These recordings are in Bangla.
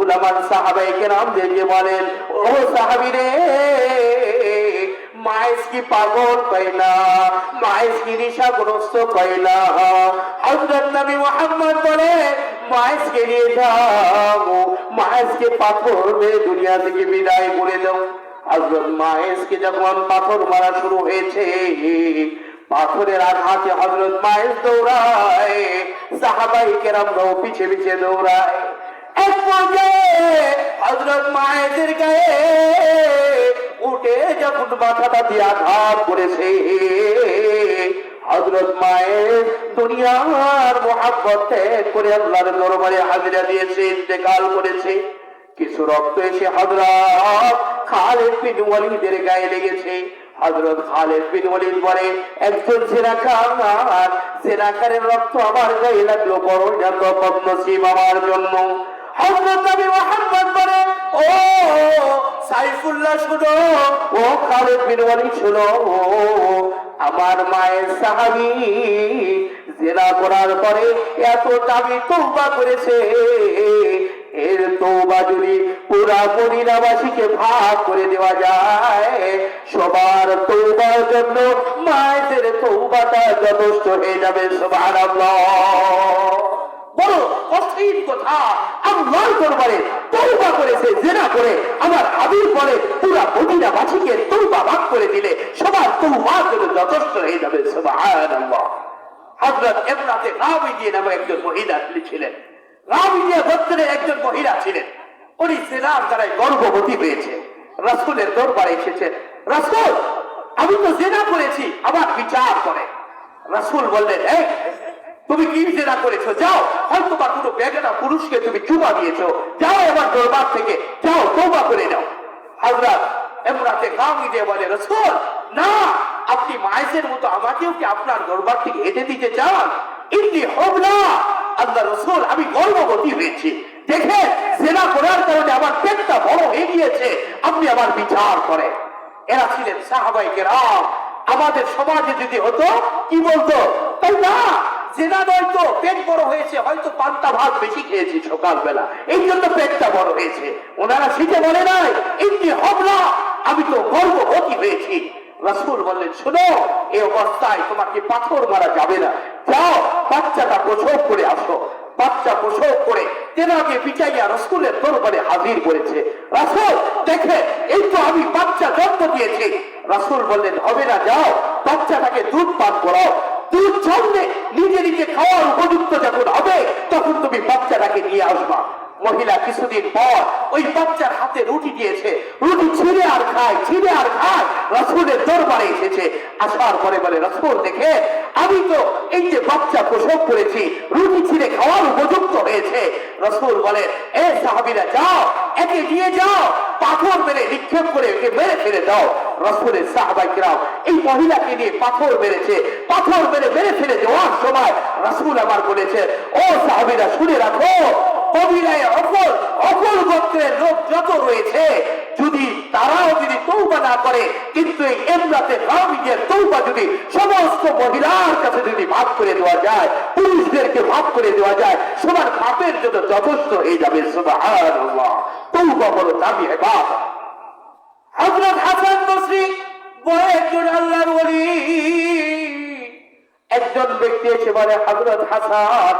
উলামান সাহাবাই কেরাম দেখে বলেন, ও সাহাবি রে দুনিয়া থেকে বিদায় করে দাও। মায়েসকে যখন পাথর মারা শুরু হয়েছে, পাথরের আঘাতে হযরত মায়েস দৌড়ায় সাহাবাই কেরামরাও পিছে পিছে দৌড়ায়। মায়েদের গায়ে উঠে যখন মাথাটা দিয়ে আঘাত করেছে, হযরত মায়ের দুনিয়ার করে আল্লাহর দরবারে হাজিরা দিয়েছে, ইন্তেকাল করেছে। কিছু রক্ত এসে হযরত খালেদ বিন ওয়ালিদের গায়ে লেগেছে। হযরত খালেদ বিন ওয়ালিদ বলে, একজন জেনাকার জেনাকারের রক্ত আমার গায়ে লাগল, বড় না তখন নসিব আমার জন্য। আমার মায়ের সাহাবী জেনা করার পরে এত দামি তওবা করেছে। এর তৌবা যদি পুরা মদিনাবাসীকে ভাগ করে দেওয়া যায়, সবার তৌবার জন্য, মায়েদের তৌবাটা যথেষ্ট হয়ে যাবে, সুবহানাল্লাহ। বড় অস্থির কথা। আল্লাহর দরবারে তৌবা করেছে, জেনা করে। আমার হাবিব বলে, পুরা মদিনাবাসীকে তৌবা ভাগ করে দিলে সবার তৌবার জন্য যথেষ্ট হয়ে যাবে, সুবহানাল্লাহ। হযরত ইবরাতে রাবিদিয়া নামে একজন মহিলা ছিলেন। রাবিদিয়া গোত্রের একজন মহিলা ছিলেন। উনি জেনার দ্বারাই গর্ভবতী হয়েছে। রাসূলের দরবারে এসেছেন। রাসূল, আমি তো জেনা করেছি, আমার বিচার করে। রাসূল বললেন, এই তুমি কি জেনা করেছ? যাও। হয়তো বা কোনো বেগানা পুরুষকে তুমি চুমা দিয়েছ। যাও এবার দরবার থেকে। যাও তৌবা করে নাও। হযরত ইমরাতে গামি দিয়ে বলে, রাসূল, না, আপনি মায়ের মতো আমাকেও কি আপনার দরবার থেকে হেঁটে দিতে চান? ইন্নি হবলা, আল্লাহ রসুল, আমি গর্ভবতী হয়েছি। দেখে জেনা করার কারণে আমার পেটটা বড় হয়ে গিয়েছে। আপনি আমার বিচার করেন। এরা ছিলেন সাহাবাই কেরাম। আমাদের সমাজে যদি হতো, কি বলতো? তাই না? জেনা নয়তো পেট বড় হয়েছে, হয়তো পান্তা ভাত বেশি খেয়েছি সকালবেলা। এই জন্য পেটটা বড় হয়েছে। ওনারা শীতে বলে নাই, এমনি হবলা আমি তো হয়েছি। রসুল বললেন, শোনো এই অবস্থায় তোমাকে পাথর মারা যাবে না। যাও, বাচ্চাটা প্রসব করে আসো। বাচ্চা প্রসব করে তেনাকে পিছাইয়া রসুলের দরবারে হাজির করেছে। রাসুল দেখে এই তো আমি বাচ্চা জন্ম দিয়েছি। রাসুল বললেন, হবে না, যাও, বাচ্চাটাকে দুধ পান করো। দুধ জন্মে নিজে নিজে খাওয়ার উপযুক্ত যখন হবে, তখন তুমি বাচ্চাটাকে নিয়ে আসবা। মহিলা কিছুদিন পর ওই বাচ্চার হাতে রুটি দিয়েছে। রুটি ছিঁড়ে আর খায়, ছিঁড়ে আর খায়। রসুলের দরবারে এসেছে। আসার পরে বলে, রসুল দেখে আমি তো এই যে বাচ্চা প্রসব করেছি, রুটি ছিঁড়ে রসুল বলে, এ সাহাবিরা, যাও, একে নিয়ে যাও, পাথর মেরে নিক্ষেপ করে একে মেরে ফেলে দাও। রসুলের সাহাবাইকরাও এই মহিলাকে নিয়ে পাথর মেরেছে। পাথর মেরে মেরে ফেলে দেওয়ার সময় রসুল আমার বলেছে, ও সাহাবিরা, শুনে রাখো, কবিরায় গোত্রের লোক যত রয়েছে, যদি তারাও যদি তৌবা না করে, কিন্তু এই এমরাতে তৌবা যদি সমস্ত মহিলার কাছে যদি ভাগ করে দেওয়া যায় পুরুষদেরকে ভাগ করে দেওয়া যায়, সবার পাপের জন্য যথেষ্ট হয়ে যাবে, সুবহানাল্লাহ। তৌবা বড় হেবাদ হযরত হাসান বসরি, বড় একজন আল্লাহর ওলি। একজন ব্যক্তি এসে বলে, হযরত হাসান,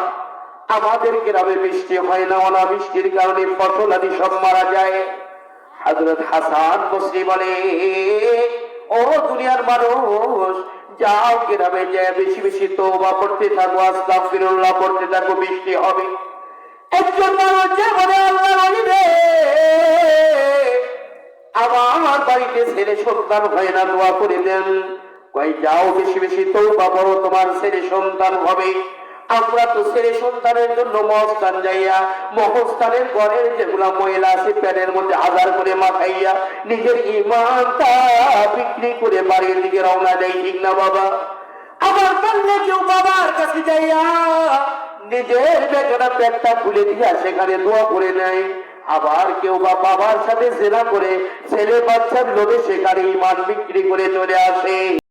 আমাদের গ্রামে বৃষ্টি হয় না, অনাবৃষ্টির কারণে ফসল আদি সব মারা যায়। হযরত হাসান বসরি বলে ও দুনিয়ার মানুষ, যাও যায় বেশি বেশি করতে থাকো, আস্তাগফিরুল্লাহ করতে থাকো, বৃষ্টি হবে। একজন মানুষ যে বলে, আল্লাহ বলি রে, আমার বাড়িতে ছেলে সন্তান হয় না, দোয়া করে দেন। কই যাও বেশি বেশি তোমার ছেলে সন্তান হবে। আমরা তো ছেলে সন্তানের জন্য মহস্থান যাইয়া মহস্থানের ঘরের যেগুলা মহিলা আছে, প্যানের মধ্যে আধার করে মাখাইয়া নিজের ইমানটা বিক্রি করে বাড়ির দিকে রওনা দেয়, ঠিক না বাবা? আবার পারলে কেউ বাবার কাছে যাইয়া নিজের বেচারা পেটটা খুলে দিয়া সেখানে দোয়া করে নেয়। আবার কেউ বা বাবার সাথে জেনা করে ছেলে বাচ্চার লোভে সেখানে ইমান বিক্রি করে চলে আসে।